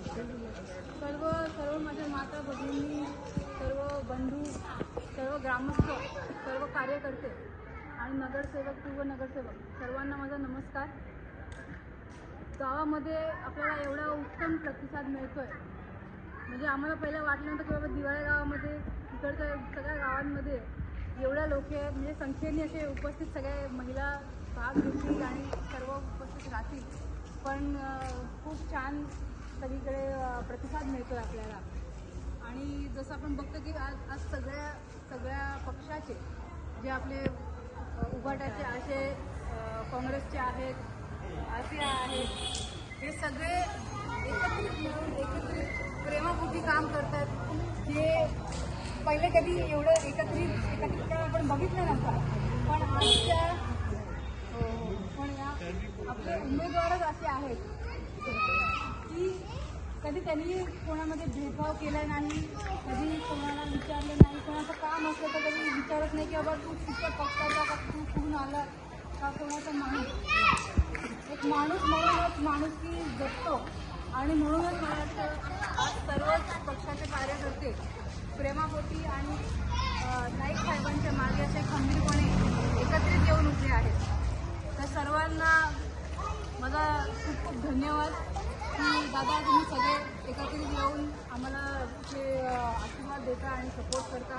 सर्व सर्व माझ्या माता भगिनी सर्व बंधू सर्व ग्रामस्थ सर्व कार्यकर्ते आणि नगरसेवक पूर्व नगरसेवक सर्वांना माझा नमस्कार. गावामध्ये आपल्याला एवढा उत्तम प्रतिसाद मिळतो आहे म्हणजे आम्हाला पहिलं वाटलं नव्हतं की बाबा दिवाळ्या गावामध्ये इकडच्या सगळ्या गावांमध्ये एवढ्या लोक आहेत. म्हणजे संख्येने असे उपस्थित सगळ्या महिला भाग घेतील आणि सर्व उपस्थित राहतील. पण खूप छान सगळीकडे प्रतिसाद मिळतो आपल्याला. आणि जसं आपण बघतो की आज आज सगळ्या सगळ्या पक्षाचे जे आपले अ, उभाटाचे असे काँग्रेसचे आहेत आसिया आहेत हे सगळे एकत्रित मिळून एकत्रित प्रेमापोटी काम करतात. जे पहिले कधी एवढं एकत्रित एकत्रित आपण बघितलं नव्हतं. पण आजच्या हो, हो. पण या आपले उमेदवारच असे आहेत. त्यांनी कोणामध्ये भेदभाव केला नाही कधी कोणाला विचारलं नाही कोणाचं काम असलं तर कधी विचारत नाही की बाबा तू कुठच्या पक्षाचा का तू कुठून आला का कोणाचा माणूस? एक माणूस म्हणूनच माणुसकी जगतो आणि म्हणूनच मला सर्वच पक्षाचे कार्यकर्ते प्रेमापोटी आणि नाईक साहेबांच्या मागे असे खंबीरपणे एकत्रित येऊन उठले आहेत. तर सर्वांना माझा खूप खूप धन्यवाद. की दादा तुम्ही सगळे एकत्रित येऊन आम्हाला जे आशीर्वाद देता आणि सपोर्ट करता.